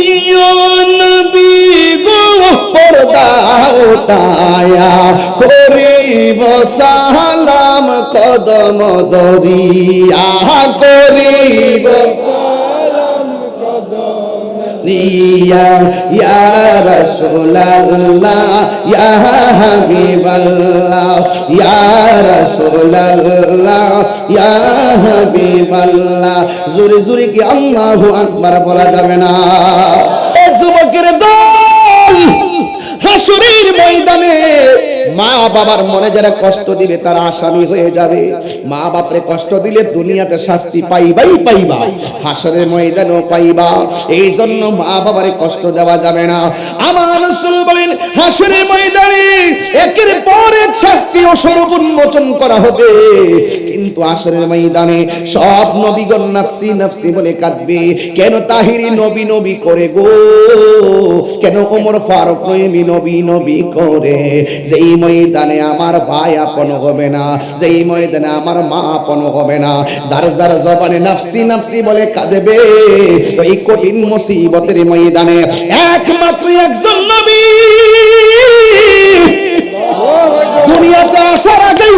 দিও নবী গো পর্দা উঠায়া করিব সালাম কদম দরিয়া করিব। ইয়া ইয়া জোরে জোরে কি আল্লাহু আকবার বলা যাবে না? এ যুবকের দল হাসুরের ময়দানে মা বাবার মনে যারা কষ্ট দিবে, তারা আসামি হয়ে যাবে। মা বাপরে কষ্ট দিলে দুনিয়াতে শাস্তি পাইবাই পাইবা, হাসরের ময়দানও পাইবা। এই জন্য মা বাবারে কষ্ট দেওয়া যাবে না। আমার রাসূল বলেন, হাসরের ময়দানে একের পর এক শাস্তি ও স্বরূপ উন্মোচন করা হবে। কিন্তু হাসরের ময়দানে সব নবীগণ নাফসি নাফসি বলে কাঁদবে, কেন তাহিরি নবী নবী করে গো? কেন ওমর ফারুক নবী নবী নবী করে? যেই ময়দানে আমার ভাই আপন হবে না, যেই ময়দানে আমার মা আপন হবে না, যার যার জবানে নাফসি নাফসি বলে কাঁদবে, ওই কঠিন মুসিবতের ময়দানে একমাত্র একজন নবী। দুনিয়াতে আসার আগেই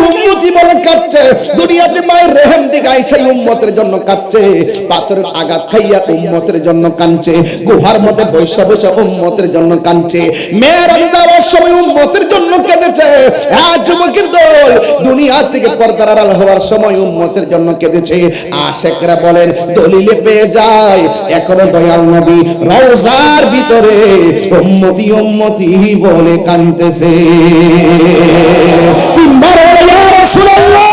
কাঁদছে দুনিয়াতে মায়ের দিগাই সেই উম্মতের জন্য কাঁদছে পাথরের আঘাত খাইয়া উম্মতের জন্য কাঁদছে। গুহার মধ্যে বৈশা বৈশা উম্মতের জন্য কাঁদছে। যাওয়ার সময় উম্মতের জন্য কেঁদেছে। হ্যাঁ যুবকের দল, দুনিয়া থেকে পর্দার আড়াল হওয়ার সময় উম্মতের জন্য কেঁদেছে। আশেকরা বলেন, দলিলে পেয়ে যায়। এখনও দয়াল নবী রওজার ভিতরে উম্মতি উম্মতি বলে কাঁদতেছে। তিনবার বলে, ইয়া রাসূলুল্লাহ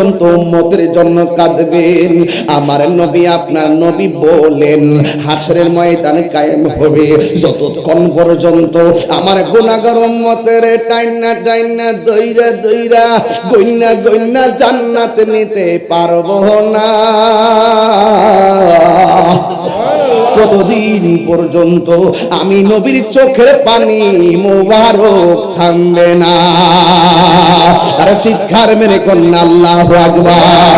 পর্যন্ত উম্মতের জন্য কাঁদবেন। আমার নবী আপনার নবী বলেন, হাসরের ময়দানে কায়েম হবে। যতক্ষণ পর্যন্ত আমার গুণাগর উম্মতের টাইনা টাইনা দইরা দইরা গইনা গইনা জান্নাত নিতে পারব না। ততদিন পর্যন্ত আমি নবীর চোখের পানি মোবারক থামবে না। আর চিৎকার মেরে কন্যা আল্লাহ আকবার।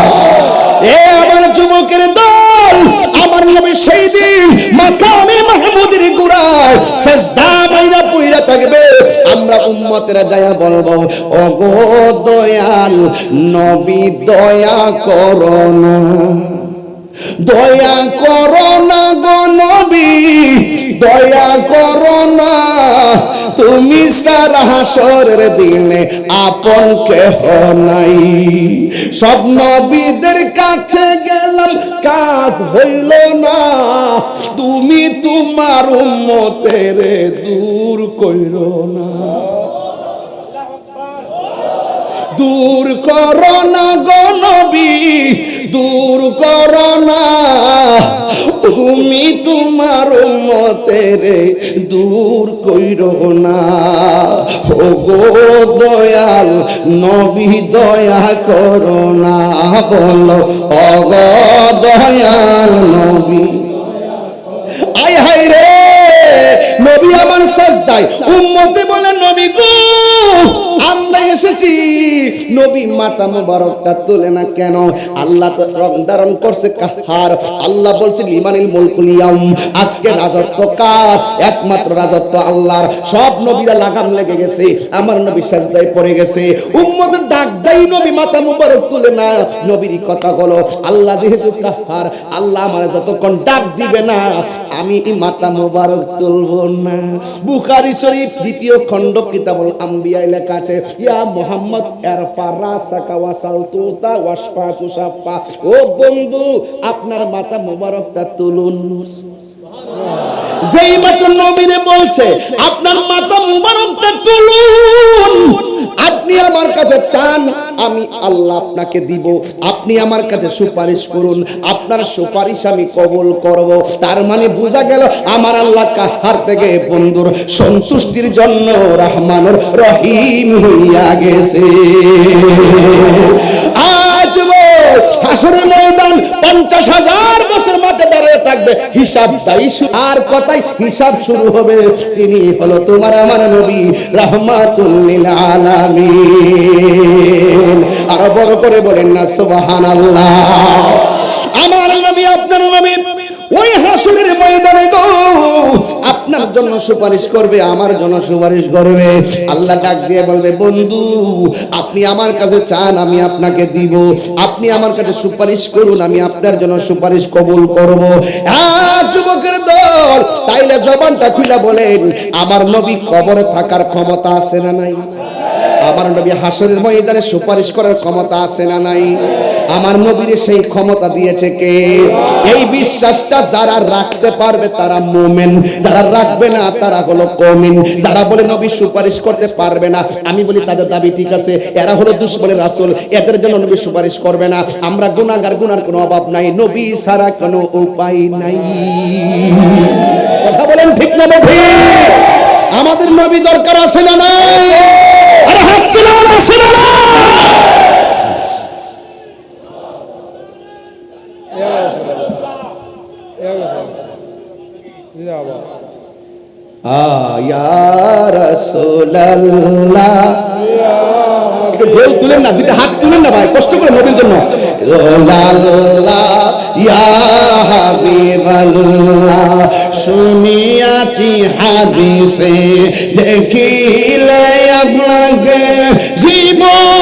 এ আমার যুবকের দল, আমার নবী সেই দিন মাকামে মাহমুদের গুড়ায় সেজদা মাইরা পুইরা থাকবে। আমরা উম্মতেরা যায়া বলব, ওগো দয়াল, নবী দয়া করো না। দয়া করো না গো নবী, দয়া করো না। তুমি সারা হাসরের দিনে আপন কেহ নাই। সব নবীদের কাছে গেলাম, কাজ হইল না। তুমি তোমার উম্মতের দূর কইর না। দূর করো না গো নবী, দূর করো তুমি তোমার মতের দূর কইর না। ও গো দয়াল, নবী দয়া করোনা বল অগ দয়াল, নবী আয় হাই রে! নবী আমার সাজদায়, উম্মতে বলে, নবী গো, আমরা এসেছি। নবী মাতা তোলে না কেন? আল্লাহ তো রং ধারণ করছে কাহার আল্লাহ বলছে আজকে রাজত্ব কার? একমাত্র রাজত্ব আল্লাহর। সব নবীরা লাগাম লেগে গেছে। আমার নবী সাজদায় পড়ে গেছে। উম্মত ডাক দেয় নবী মাতা মুবারক তুলে না। নবীর কথা বলো আল্লাহ যেহেতু কাহার আল্লাহ আমার যতক্ষণ ডাক দিবে না, আমি মাতা মুবারক তুলবো না বুখারি শরীফ, দ্বিতীয় খণ্ড কিতাবুল আম্বিয়া লেখা আছে, ইয়া মুহাম্মদ, এরফা রাসাকা ওয়াসাল তুতা ওয়াসফা তুসাফা ও বন্ধু, আপনার মাতা মুবারকটা তুলুন। যেই মাত্র নবীরে বলছে, আপনার মাথা মুবারকটা তুলুন। আপনি আমার কাছে চান, আমি আল্লাহ আপনাকে দিব। আপনি আমার কাছে সুপারিশ করুন, আপনার সুপারিশ আমি কবুল করব। তার মানে বোঝা গেল, আমার আল্লাহ কাহার থেকে বন্ধুর সন্তুষ্টির জন্য রহমানুর রহিম হইয়া গেছে। আজ হাসরের ময়দান পঞ্চাশ হাজার বছর মাঠে দাঁড়িয়ে থাকবে হিসাব তাই আর কথাই হিসাব শুরু হবে। তিনি হলো তোমার আমার নবী রহমাতুল্লিল আলামিন। আরও বড় করে বলেন না, সুবহানাল্লাহ। আমার নবী, আপনার নবী। ওই হাসুরের ময়দানে গো, আপনার জন্য সুপারিশ করবে, আমার জন্য সুপারিশ করবে। আল্লাহ ডাক দিয়ে বলবে, বন্ধু, আপনি আমার কাছে চান, আমি আপনাকে দিব। আপনি আমার কাছে সুপারিশ করুন, আমি আপনার জন্য সুপারিশ কবুল করব। আর যুবকের দল, তাইলে জবানটা খুলে বলেন, আমার নবী কবরে থাকার ক্ষমতা আছে না নাই? আমার নবী হাসরের ময়দানে সুপারিশ করার ক্ষমতা আছে না নাই? আমার নবীর সেই ক্ষমতা দিয়েছে কে? এই বিশ্বাসটা যারা রাখতে পারবে তারা মোমেন। যারা রাখবে না তারা হলো কমিন। যারা বলে নবী সুপারিশ করতে পারবে না, আমি বলি তাদের দাবি ঠিক আছে, এরা হলো দুশ্মনের রাসূল, এদের জন্য নবী সুপারিশ করবে না। আমরা গুনাহগার, গুনার কোনো অভাব নাই, নবী ছাড়া কোনো উপায় নাই। কথা বলেন ঠিক না ঠিক আমাদের নবী দরকার আছে না নাই? আরে হাত তুলে আছে না? আ, ইয়া রাসূলাল্লাহ। একটু দেখিলে আপনাকে জীবনের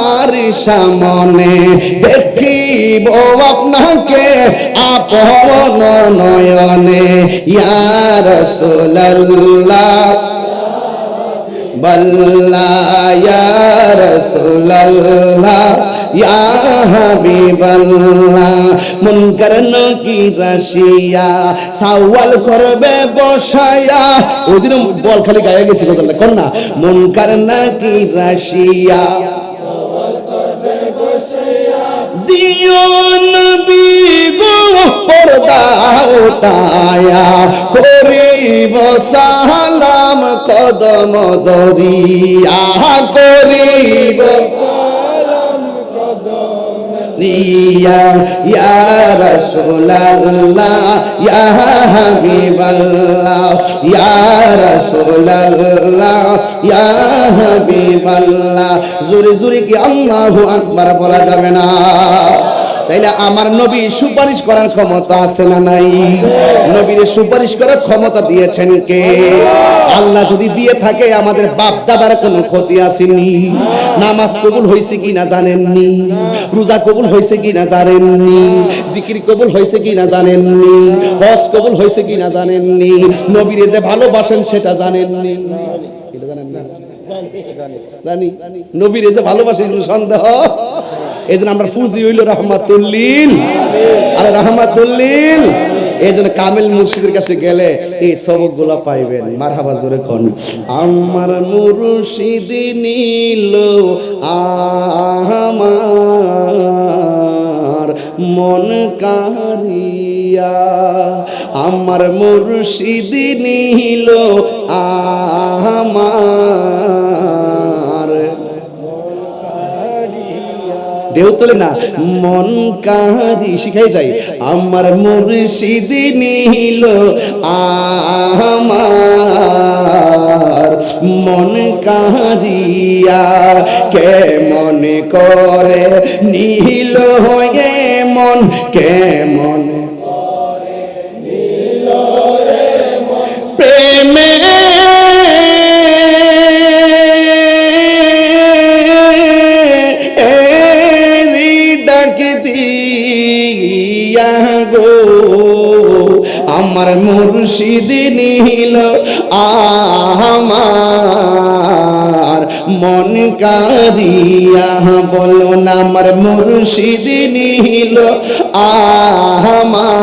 আমার সামনে দেখিব আপনাকে আপন নয়নে। ইয়ার রাসূলুল্লাহ। বল্লা, ইয়া ইয়া মুনকার নকি রাশিয়া, সাওয়াল করবে বসায়া। ওদিন বল খালি গায়ে গেছে গজলটা কোন না। মুনকার নাকি রাশিয়া। দিও নবী গো পর্দা উঠায়া করিব সালাম কদম দরিয়া করিব। ইয়া ইয়া জোরে জোরে কি আল্লাহু আকবার বলা যাবে না? তাইলে আমার নবী সুপারিশ করার ক্ষমতা আছে না নাই? নবীরে সুপারিশ করার ক্ষমতা দিয়েছেন কে? আল্লাহ যদি দিয়ে থাকে, আমাদের বাপ দাদার কোনো ক্ষতি আসেনি। নামাজ কবুল হয়েছে কি না জানেননি? রোজা কবুল হয়েছে কি না জানেননি? জিকির কবুল হয়েছে কি না জানেননি? হজ কবুল হয়েছে কি না জানেননি? নবীরে যে ভালোবাসেন সেটা জানেননি। জানেন জানি। নবীরে যে ভালোবাসে সন্দেহ? এই জন্য আমরা ফুজি হইল রহমাতুল্লিল আরে রহমাতুল্লিল এই জন্য কামিল মুর্শিদের কাছে গেলে এই সবকগুলা পাইবেন। মারহাবা জোরে কোন। আমার মুর্শিদ নীল আমার মন কারিয়া আমার মুর্শিদ নীল আমার ঢেউ তোলে না, মন কাহারি শিখাই যাই। আমার মুর্শিদ নিল আমার, মন কাহারিয়া কে মনে করে নীল হয়ে মন কে মন মুর্শিদ নীল আমার মন কারিয়া বলো না আমার মুর্শিদ নীল আমার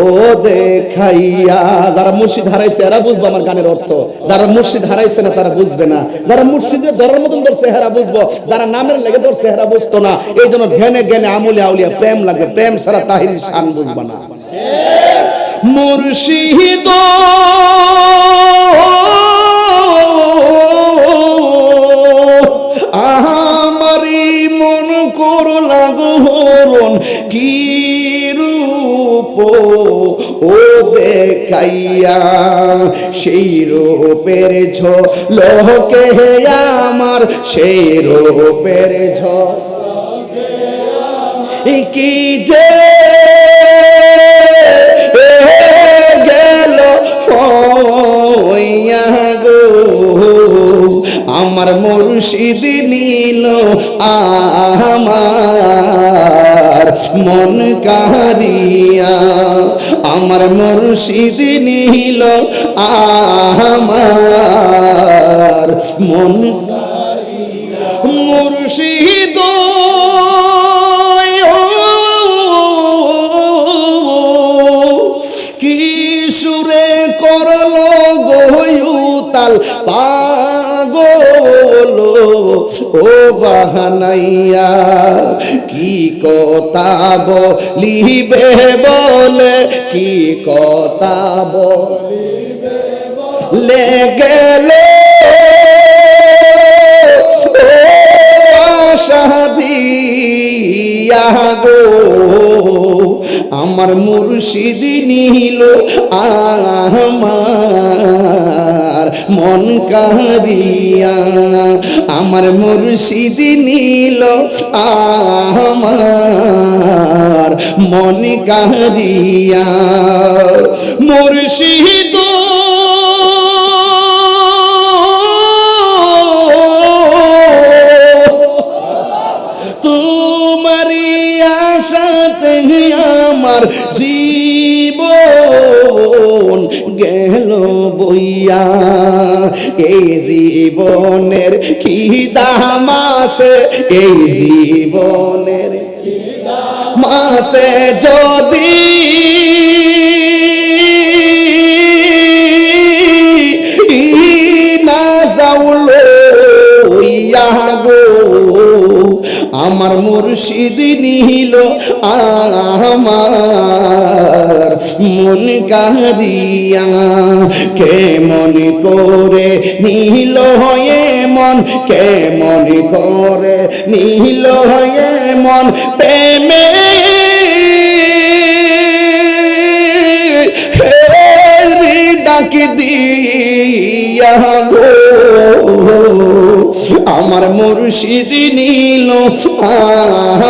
ও দেখাইয়া, যারা মুর্শিদ হারাইছে, এরা বুঝব আমার গানের অর্থ। যারা মুর্শিদ হারাইছে না, তারা বুঝবে না। যারা মুর্শিদের ধরার মতন ধরছে, হেরা বুঝব। যারা নামের লেগে ধরছে, হেরা বুঝতো না। এই জন্য ধ্যানে জ্ঞানে আমলে আউলিয়া প্রেম লাগে। প্রেম ছাড়া তাহির শান বুঝবা না। মুর্শিদ আমারি মন করো করলা গহরণ কি ও দেখাইয়া সেই রূপের ঝলকে আমার, সেই রূপের ঝল কি যে গেল গো। আমার মুর্শিদ নীল আমার মন কারিয়া আমার মুর্শিদ নীল আমার মন মুর্শিদ কি সুরে করল গোয়ুতাল পাগল, ও বাহানাইয়া কথা বলিবে বলে কি কথা বলে? গেল শাদিয়া গো আমার মুর্শিদ নিল আমার মন কারিয়া আমার মুর্শিদ নিল আমার মন কারিয়া মুর্শিদ আমার জীবন গেল। বইয়া এই জীবনের কি দাম এই জীবনের মাসে যদি আমার মুর্শিদ নিল আমার। মন কারিয়া কে মন করে নিল হয়ে মন? কে মন করে নিল হয়ে মন? প্রেমে ডাক দিয়া গো। আমার মুর্শিদ নীল,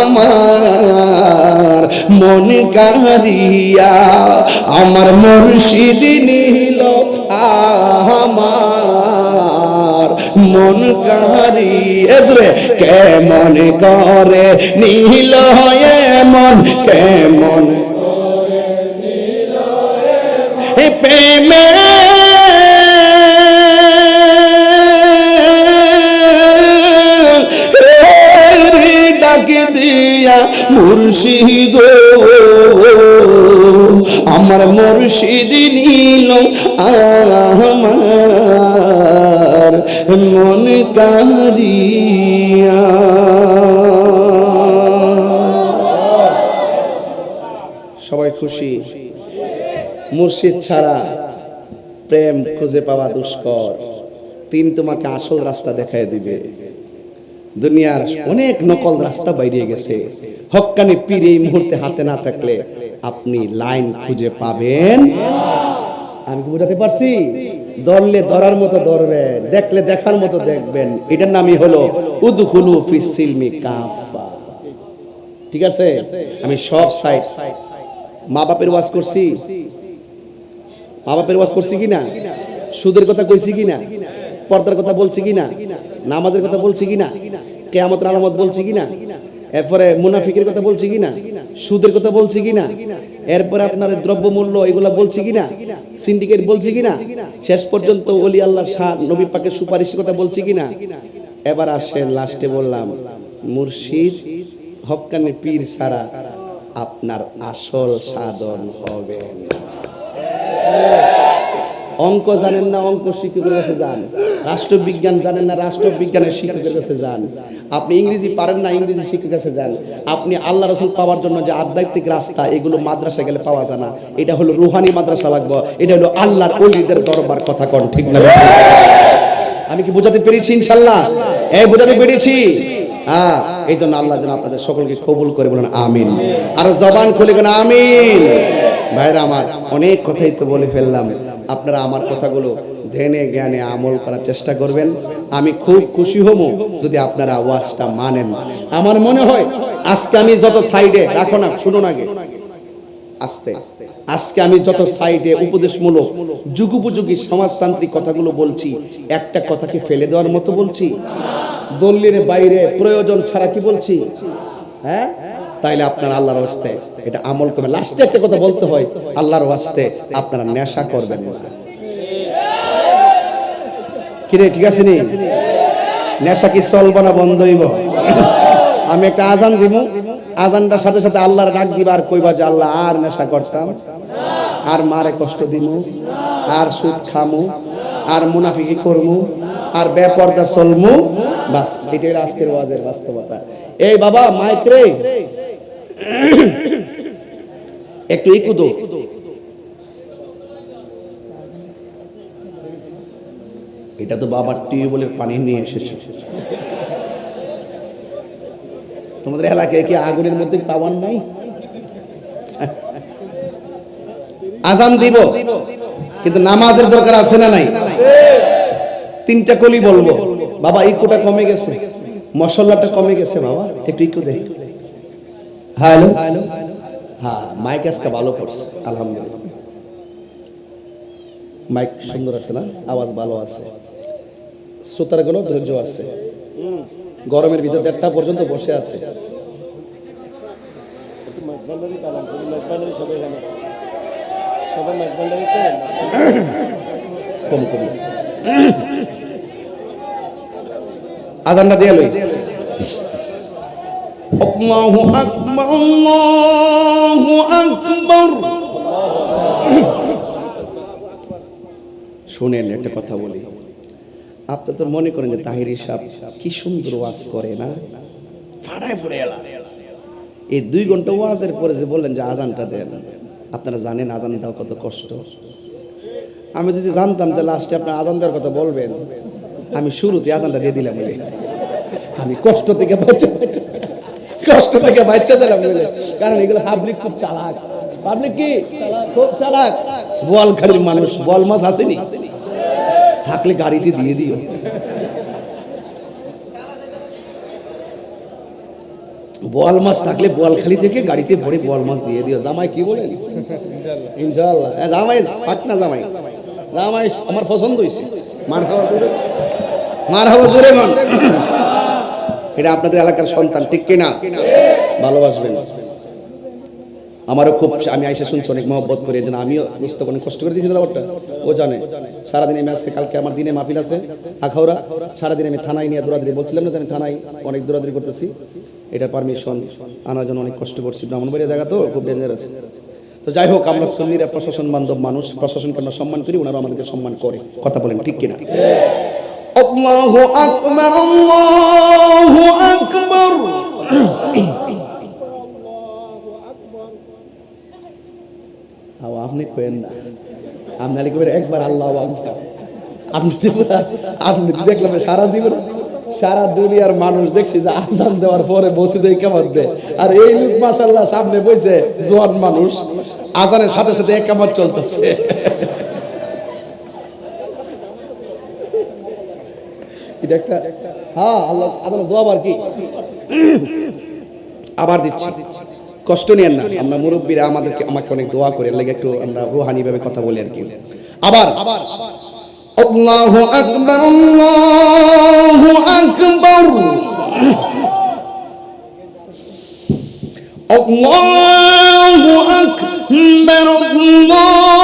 আমার মন কারিয়া আমার মুর্শিদ নীল, আমার মন কারি এজরে কেমন করে নীল হয়ে মন কেমন এ মুর্শিদ। আমার মুর্শিদ নীল আমার মন কারিয়া। সবাই খুশি? মুর্শিদ ছাড়া প্রেম খুঁজে পাওয়া দুষ্কর। তিন তোমাকে আসল রাস্তা দেখায় দিবে। দুনিয়ার অনেক নকল রাস্তা বাইরে গেছে। হক্কানি পীর এই মুহূর্তে হাতে না থাকলে আপনি লাইন খুঁজে পাবেন। আমি কি বোঝাতে পারছি? ধরলে ধরার মতো ধরবেন দেখলে দেখার মতো দেখবেন। এটার নামই হলো উদখুলু ফিস সিলমি কাফা ঠিক আছে? আমি সব সাইড মা বাপের ওয়াজ করছি। মা বাপের ওয়াজ করছি কিনা? সুদের কথা কইছি কিনা? পর্দার কথা বলছি কিনা? নামাজের কথা বলছি কিনা? কেয়ামতের আলামত বলছি কিনা? এরপরে মুনাফিকের কথা বলছি কিনা? সুদের কথা বলছি কিনা? এরপরে আপনার দ্রব্যমূল্য এগুলা বলছি কিনা? সিন্ডিকেট বলছি কিনা? শেষ পর্যন্ত অলি আল্লাহ শাহ নবী পাকের সুপারিশের কথা বলছি কিনা? এবার আসেন, লাস্টে বললাম, মুর্শিদ হকানি পীর সারা আপনার আসল সাধন হবে না। অঙ্ক জানেন না, অঙ্ক শিক্ষকের কাছে যান। রাষ্ট্রবিজ্ঞান জানেন না, রাষ্ট্রবিজ্ঞানের শিক্ষকের কাছে যান। আপনি ইংরেজি পারেন না, ইংরেজি শিক্ষকের কাছে যান। আপনি আল্লাহ রসুল পাওয়ার জন্য যে আধ্যাত্মিক রাস্তা, এগুলো মাদ্রাসা গেলে পাওয়া যায় না। এটা হলো রুহানি মাদ্রাসা লাগবে। এটা হলো আল্লাহর অলিদের দরবার কথা কন, ঠিক না আমি কি বোঝাতে পেরেছি ইনশাল্লাহ? এই বোঝাতে পেরেছি? হ্যাঁ এই জন্য আল্লাহ যেন আপনাদের সকলকে কবুল করে বলেন, আমিন। আর জবান খুলে গেন আমিন। ভাইরা আমার, অনেক কথাই তো বলে ফেললাম। আপনারা আমার কথাগুলো ধ্যানে, জ্ঞানে আমল করার চেষ্টা করবেন। আমি খুব খুশি হব যদি আপনারা ওয়াজটা মানেন। আমার মনে হয়, আজকে আমি যত সাইডে, রাখো না শুনুন আগে। আস্তে। আজকে আমি যত সাইডে উপদেশমূলক, যুগোপযোগী সমাজতান্ত্রিক কথাগুলো বলছি, একটা কথাকে ফেলে দেওয়ার মতো বলছি। দল্লির বাইরে প্রয়োজন ছাড়া কি বলছি? হ্যাঁ? তাইলে আপনার আল্লাহর ওয়াস্তে। এটা আমল করবেন। লাস্টে একটা কথা বলতে হয়, আল্লাহর ওয়াস্তে আপনারা নেশা করবেন না। কিরে ঠিক আছে নি? নেশা কি চলবো না বন্ধ হইব? আমি একটা আজান দিব আজানটার সাথে সাথে আল্লাহর ডাক দিবা আর কইবা যে আল্লাহ আর নেশা করতাম। আর মারে কষ্ট দিমু, আর সুদ খামু, আর মুনাফিকি করমু, আর বেপর্দা চলমু। বাস, এটাই আজকের ওয়াজের বাস্তবতা। এই বাবা, মাইক রে। একটু ইকু দো এটা তো বাবার টিউবওয়েলের পানি নিয়ে এসেছে। তোমাদের এলাকায় কি আগুনের মধ্যে পাওয়ার নাই? আজান দিব, কিন্তু নামাজের দরকার আছে না নাই? তিনটা কলি বলব। বাবা, ইকুটা কমে গেছে। মশলাটা কমে গেছে, বাবা। একটু ইকু দেখ হ্যালো হ্যাঁ মাইক আজকে ভালো করছে, আলহামদুলিল্লাহ। মাইক সুন্দর আছে না? আওয়াজ ভালো আছে। শ্রোতার কোনো ধৈর্য আছে? গরমের ভিতর দেড়টা পর্যন্ত বসে আছে। কম কম। দিয়ে আল্লাহু আকবার আল্লাহু আকবার শুনেন একটা কথা বলি। আপনি তো মনে করেন যে তাহির সাহেব কি সুন্দর ওয়াজ করে না? ফাড়ায় পড়ে এলা। এই দুই ঘণ্টা ওয়াজের পরে যে বললেন যে আজানটা দেন, আপনারা জানেন আজান দেওয়া কত কষ্ট। আমি যদি জানতাম যে লাস্টে আপনার আজান দেওয়ার কথা বলবেন, আমি শুরুতে আজানটা দিয়ে দিলাম। আমি কষ্ট থেকে বাচ্চা কষ্ট থেকে বাচ্চা বলে কারণ এগুলো পাবলিক খুব চালাক। পাবলিক কি? খুব চালাক। বোয়ালখালীর মানুষ বল মাছ আসেনি? থাকলে গাড়িতে দিয়ে দিও। বোয়াল মাছ থাকলে বোয়ালখালি থেকে গাড়িতে ভরে বোয়াল মাছ দিয়ে দিও। জামাই কি বলেন? ইনশাআল্লাহ। হ্যাঁ, জামাই থাক না জামাই? জামাই আমার পছন্দ হয়েছে মার খাওয়া জোরে। মার খাওয়া জোরে মান এটা আপনাদের এলাকার সন্তান, ঠিক কিনা? ভালোবাসবেন। আমারও খুব আমি আইসা শুনছি, অনেক মহব্বত করে। এই জন্য আমিও বুঝতে অনেক কষ্ট করে দিয়েছি ব্যাপারটা ও জানে। সারাদিন আমি আজকে কালকে আমার দিনে মাহফিল আছে, আখাউড়া। সারাদিন আমি থানায় নিয়ে দৌড়াদৌড়ি বলছিলাম না আমি থানায় অনেক দৌড়াদৌড়ি করতেছি। এটা পারমিশন আনার জন্য অনেক কষ্ট করছি। ব্রাহ্মণবাড়িয়া জায়গা তো খুব ডেঞ্জারাস তো যাই হোক, আমরা সুন্নিরা প্রশাসন বান্ধব মানুষ। প্রশাসনকে আমরা সম্মান করি ওনারা আমাদেরকে সম্মান করে। কথা বলেন, ঠিক কিনা? আল্লাহু আকবার আল্লাহু আকবার আও আপনি কইেন না। আপনি কবেন একবার আল্লাহ আকবার। আপনি আপনি দেখলাম সারা জীবন সারা দুনিয়ার মানুষ দেখছি যে আজান দেওয়ার পরে মসজিদে কামাত দেয়। আর এই লোক মাশাল্লাহ সামনে বইছে জোয়ান মানুষ। আজানের সাথে সাথে একামত চলতেছে। এটা একটা হ্যাঁ আল্লাহ আল্লাহ জবাব আর কি? আবার দিচ্ছি। কষ্ট নিয়েন না, আমরা মুরব্বীরা আমাদেরকে, আমাকে অনেক দোয়া করে লাগে একটু আমরা রুহানি ভাবে কথা বলি আর কি। আবার আবার, আল্লাহু আকবার আল্লাহু আকবার। আল্লাহু আকবার, আল্লাহু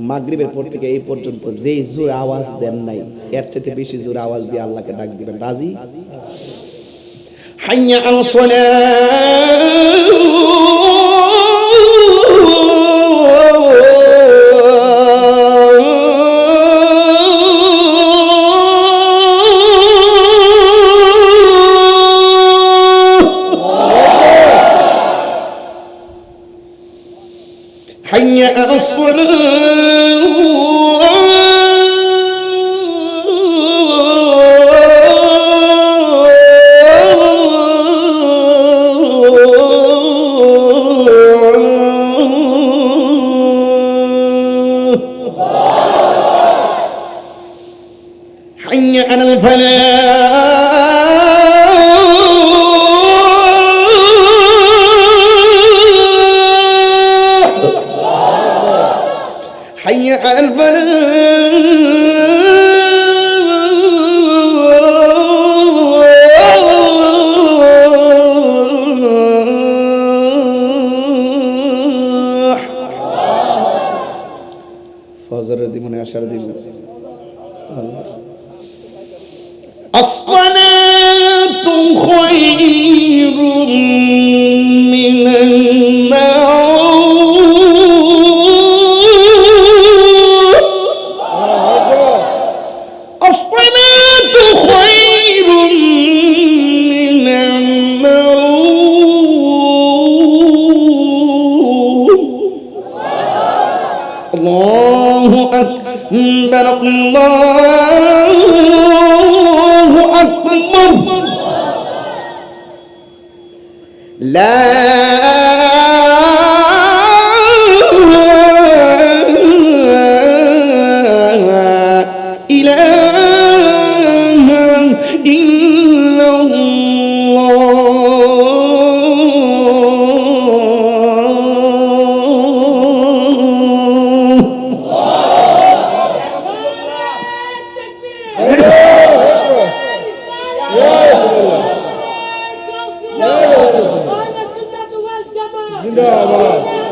মাগরিবের পর থেকে এই পর্যন্ত যে জোর আওয়াজ দেন নাই এর চাইতে বেশি জোর আওয়াজ দিয়ে আল্লাহকে ডাক দিবেন রাজি হাইয়া আল حي على الصلاة فلا حي على الفلاح. أكبر الله